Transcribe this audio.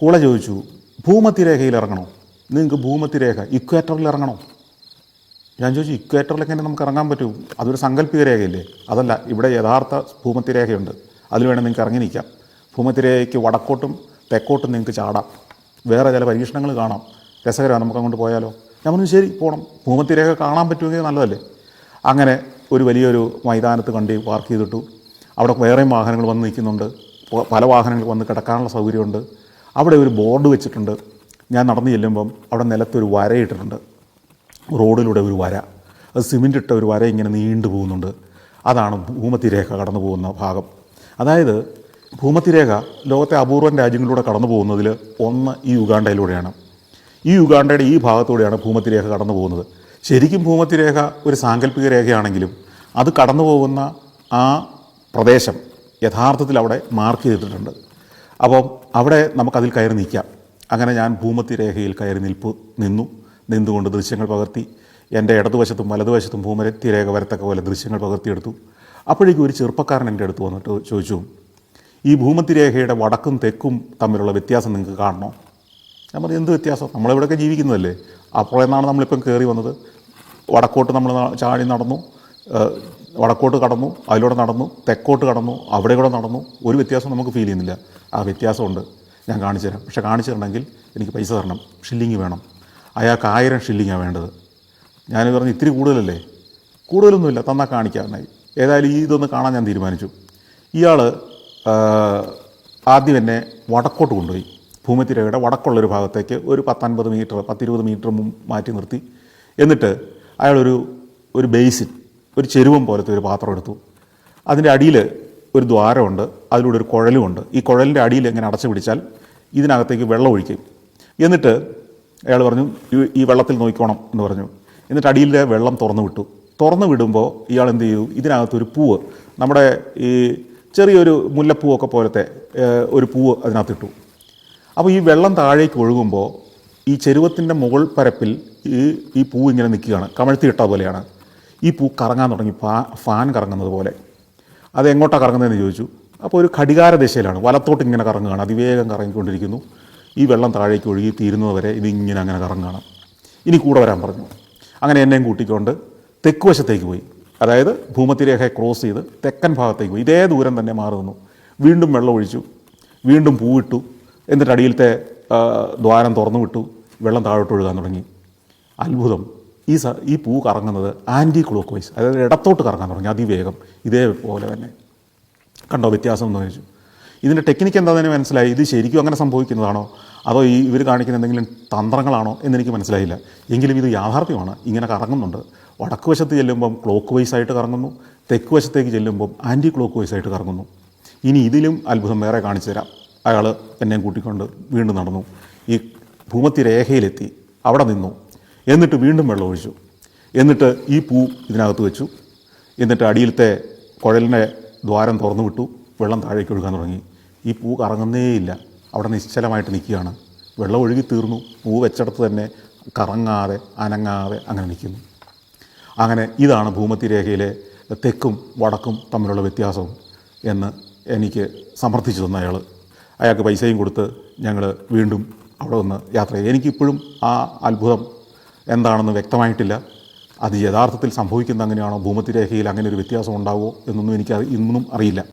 കൂടെ ചോദിച്ചു ഭൂമത്തിരേഖയിൽ ഇറങ്ങണോ നിങ്ങൾക്ക് ഭൂമത്തിരേഖ ഇക്വേറ്ററിൽ ഇറങ്ങണോ ഞാൻ ചോദിച്ചു ഇക്വേറ്ററിൽ എങ്ങനെ നമുക്ക് ഇറങ്ങാൻ പറ്റും. അതൊരു സങ്കല്പിക രേഖയില്ലേ? അതല്ല ഇവിടെ യഥാർത്ഥ ഭൂമത്തിരേഖയുണ്ട്. അതിൽ വേണം നിങ്ങൾക്ക് ഇറങ്ങി നിൽക്കാം. ഭൂമത്തിരേഖയ്ക്ക് വടക്കോട്ടും തെക്കോട്ടും നിങ്ങൾക്ക് ചാടാം. വേറെ ചില പരീക്ഷണങ്ങൾ കാണാം. രസകരമാണ് നമുക്ക് അങ്ങോട്ട് പോയാലോ? ഞാൻ പറഞ്ഞു ശരി പോകണം ഭൂമത്തിരേഖ കാണാൻ പറ്റുമെങ്കിൽ നല്ലതല്ലേ? അങ്ങനെ ഒരു വലിയൊരു മൈതാനത്ത് കണ്ടി പാർക്ക് ചെയ്തിട്ടു. അവിടെ വേറെയും വാഹനങ്ങൾ വന്ന് നിൽക്കുന്നുണ്ട്. പല വാഹനങ്ങൾ വന്ന് കിടക്കാനുള്ള സൗകര്യമുണ്ട്. അവിടെ ഒരു ബോർഡ് വെച്ചിട്ടുണ്ട്. ഞാൻ നടന്നു ചെല്ലുമ്പം അവിടെ നിലത്തൊരു വരയിട്ടിട്ടുണ്ട് റോഡിലൂടെ ഒരു വര. അത് സിമെന്റ് ഇട്ട ഒരു വര ഇങ്ങനെ നീണ്ടു പോകുന്നുണ്ട്. അതാണ് ഭൂമത്തിരേഖ കടന്നു പോകുന്ന ഭാഗം. അതായത് ഭൂമത്തിരേഖ ലോകത്തെ അപൂർവം രാജ്യങ്ങളിലൂടെ കടന്നു പോകുന്നതിൽ ഒന്ന് ഈ യുഗാണ്ടയിലൂടെയാണ്. ഈ യുഗാണ്ടയുടെ ഈ ഭാഗത്തൂടെയാണ് ഭൂമത്തിരേഖ കടന്നു പോകുന്നത്. ശരിക്കും ഭൂമത്തിരേഖ ഒരു സാങ്കല്പിക രേഖയാണെങ്കിലും അത് കടന്നു പോകുന്ന ആ പ്രദേശം യഥാർത്ഥത്തിൽ അവിടെ മാർക്ക് ചെയ്തിട്ടുണ്ട്. അപ്പം അവിടെ നമുക്കതിൽ കയറി നിൽക്കാം. അങ്ങനെ ഞാൻ ഭൂമത്തി രേഖയിൽ കയറി നിൽപ്പ് നിന്നു. നിന്നുകൊണ്ട് ദൃശ്യങ്ങൾ പകർത്തി. എന്റെ ഇടതുവശത്തും വലതുവശത്തും ഭൂമരത്തി രേഖ വരത്തക്ക പോലെ ദൃശ്യങ്ങൾ പകർത്തിയെടുത്തു. അപ്പോഴേക്കും ഒരു ചെറുപ്പക്കാരൻ എന്റെ അടുത്ത് വന്നിട്ട് ചോദിച്ചു ഈ ഭൂമത്തി രേഖയുടെ വടക്കും തെക്കും തമ്മിലുള്ള വ്യത്യാസം നിങ്ങൾക്ക് കാണണോ? ഞാൻ പറഞ്ഞു എന്ത് വ്യത്യാസം? നമ്മളിവിടെയൊക്കെ ജീവിക്കുന്നതല്ലേ? അപ്പോഴെന്നാണ് നമ്മളിപ്പം കയറി വന്നത്? വടക്കോട്ട് നമ്മൾ ചാടി നടന്നു. വടക്കോട്ട് കടന്നു അതിലൂടെ നടന്നു തെക്കോട്ട് കടന്നു അവിടെ കൂടെ നടന്നു. ഒരു വ്യത്യാസം നമുക്ക് ഫീൽ ചെയ്യുന്നില്ല. ആ വ്യത്യാസമുണ്ട്. ഞാൻ കാണിച്ചു തരാം. പക്ഷേ കാണിച്ചു തരണമെങ്കിൽ എനിക്ക് പൈസ തരണം. ഷില്ലിങ് വേണം. അയാൾക്ക് ആയിരം ഷില്ലിങ്ങാണ് വേണ്ടത്. ഞാൻ പറഞ്ഞു ഇത്തിരി കൂടുതലല്ലേ? കൂടുതലൊന്നുമില്ല. തന്നാൽ കാണിക്കാമെന്നായി ഏതായാലും ഈ ഇതൊന്ന് കാണാൻ ഞാൻ തീരുമാനിച്ചു. ഇയാൾ ആദ്യം എന്നെ വടക്കോട്ട് കൊണ്ടുപോയി. ഭൂമിത്തിരയുടെ വടക്കുള്ളൊരു ഭാഗത്തേക്ക് ഒരു പത്തൊൻപത് മീറ്റർ പത്തിരുപത് മീറ്റർ മാറ്റി നിർത്തി. എന്നിട്ട് അയാളൊരു ഒരു ബേസിൻ ഒരു ചെരുവം പോലത്തെ ഒരു പാത്രം എടുത്തു. അതിന്റെ അടിയിൽ ഒരു ദ്വാരമുണ്ട് അതിലൂടെ ഒരു കുഴലുമുണ്ട്. ഈ കുഴലിന്റെ അടിയിൽ ഇങ്ങനെ അടച്ചു പിടിച്ചാൽ ഇതിനകത്തേക്ക് വെള്ളം ഒഴിക്കും. എന്നിട്ട് അയാൾ പറഞ്ഞു "ഈ- വെള്ളത്തിൽ നോക്കിക്കോണം എന്ന് പറഞ്ഞു. എന്നിട്ട് അടിയിലെ വെള്ളം തുറന്നു വിട്ടു. തുറന്നു വിടുമ്പോൾ ഇയാൾ എന്ത് ചെയ്തു? ഇതിനകത്തൊരു പൂവ് നമ്മുടെ ഈ ചെറിയൊരു മുല്ലപ്പൂവൊക്കെ പോലത്തെ ഒരു പൂവ് അതിനകത്തിട്ടു അപ്പോൾ ഈ വെള്ളം താഴേക്ക് ഒഴുകുമ്പോൾ ഈ ചെരുവത്തിന്റെ മുകൾ പരപ്പിൽ ഈ ഈ പൂ ഇങ്ങനെ നിൽക്കുകയാണ്. കമഴ്ത്തി ഇട്ട പോലെയാണ്. ഈ പൂ കറങ്ങാൻ തുടങ്ങി ഫാ ഫാൻ കറങ്ങുന്നത് പോലെ. അത് എങ്ങോട്ടാണ് കറങ്ങുന്നതെന്ന് ചോദിച്ചു. അപ്പോൾ ഒരു ഘടികാര ദിശയിലാണ്. വലത്തോട്ട് ഇങ്ങനെ കറങ്ങുകയാണ്. അതിവേഗം കറങ്ങിക്കൊണ്ടിരിക്കുന്നു. ഈ വെള്ളം താഴേക്ക് ഒഴുകി തീരുന്നത് വരെ ഇത് ഇങ്ങനെ അങ്ങനെ കറങ്ങുകയാണ്. ഇനി കൂടെ വരാൻ പറഞ്ഞു. അങ്ങനെ എന്നെയും കൂട്ടിക്കൊണ്ട് തെക്ക് വശത്തേക്ക് പോയി. അതായത് ഭൂമത്തിരേഖയെ ക്രോസ് ചെയ്ത് തെക്കൻ ഭാഗത്തേക്ക് പോയി. ഇതേ ദൂരം തന്നെ മാറി നിന്നു. വീണ്ടും വെള്ളം ഒഴിച്ചു. വീണ്ടും പൂവിട്ടു എന്നിട്ട് അടിയിലത്തെ ദ്വാരം തുറന്നു വിട്ടു. വെള്ളം താഴോട്ട് ഒഴുകാൻ തുടങ്ങി. അത്ഭുതം. ഈ ഈ പൂ കറങ്ങുന്നത് ആന്റി ക്ലോക്ക് വൈസ് അതായത് ഇടത്തോട്ട് കറങ്ങാൻ തുടങ്ങി അതിവേഗം ഇതേപോലെ തന്നെ. കണ്ടോ വ്യത്യാസം എന്ന് ചോദിച്ചു. ഇതിന്റെ ടെക്നിക്ക് എന്താണെന്ന് മനസ്സിലായി. ഇത് ശരിക്കും അങ്ങനെ സംഭവിക്കുന്നതാണോ? അതോ ഈ ഇവർ കാണിക്കുന്ന എന്തെങ്കിലും തന്ത്രങ്ങളാണോ എന്നെനിക്ക് മനസ്സിലായില്ല. എങ്കിലും ഇത് യാഥാർത്ഥ്യമാണ്. ഇങ്ങനെ കറങ്ങുന്നുണ്ട്. വടക്ക് വശത്ത് ചെല്ലുമ്പം ക്ലോക്ക് വൈസ് ആയിട്ട് കറങ്ങുന്നു. തെക്ക് വശത്തേക്ക് ചെല്ലുമ്പം ആന്റി ക്ലോക്ക് വൈസ് ആയിട്ട് കറങ്ങുന്നു. ഇനി ഇതിലും അത്ഭുതം വേറെ കാണിച്ചു തരാം. അയാൾ എന്നെയും കൂട്ടിക്കൊണ്ട് വീണ്ടും നടന്നു. ഈ ഭൂമത്തി രേഖയിലെത്തി അവിടെ നിന്നു. എന്നിട്ട് വീണ്ടും വെള്ളം ഒഴിച്ചു. എന്നിട്ട് ഈ പൂ ഇതിനകത്ത് വെച്ചു. എന്നിട്ട് അടിയിലത്തെ കുഴലിനെ ദ്വാരം തുറന്നു വിട്ടു. വെള്ളം താഴേക്ക് ഒഴുകാൻ തുടങ്ങി. ഈ പൂ കറങ്ങുന്നേയില്ല. അവിടെ നിശ്ചലമായിട്ട് നിൽക്കുകയാണ്. വെള്ളം ഒഴുകി തീർന്നു. പൂ വെച്ചടത്ത് തന്നെ കറങ്ങാതെ അനങ്ങാതെ അങ്ങനെ നിൽക്കുന്നു. അങ്ങനെ ഇതാണ് ഭൂമധ്യരേഖയിലെ തെക്കും വടക്കും തമ്മിലുള്ള വ്യത്യാസം എന്ന് എനിക്ക് സമർത്ഥിച്ചു തന്ന അയാൾ അയാൾക്ക് പൈസയും കൊടുത്ത് ഞങ്ങൾ വീണ്ടും അവിടെ വന്ന് യാത്ര ചെയ്തു. എനിക്കിപ്പോഴും ആ അത്ഭുതം എന്താണെന്ന് വ്യക്തമായിട്ടില്ല. അത് യഥാർത്ഥത്തിൽ സംഭവിക്കുന്നത് അങ്ങനെയാണോ? ഭൂമധ്യരേഖയിൽ അങ്ങനെ ഒരു വ്യത്യാസം ഉണ്ടാവുമോ എന്നൊന്നും എനിക്ക് ഇന്നും അറിയില്ല.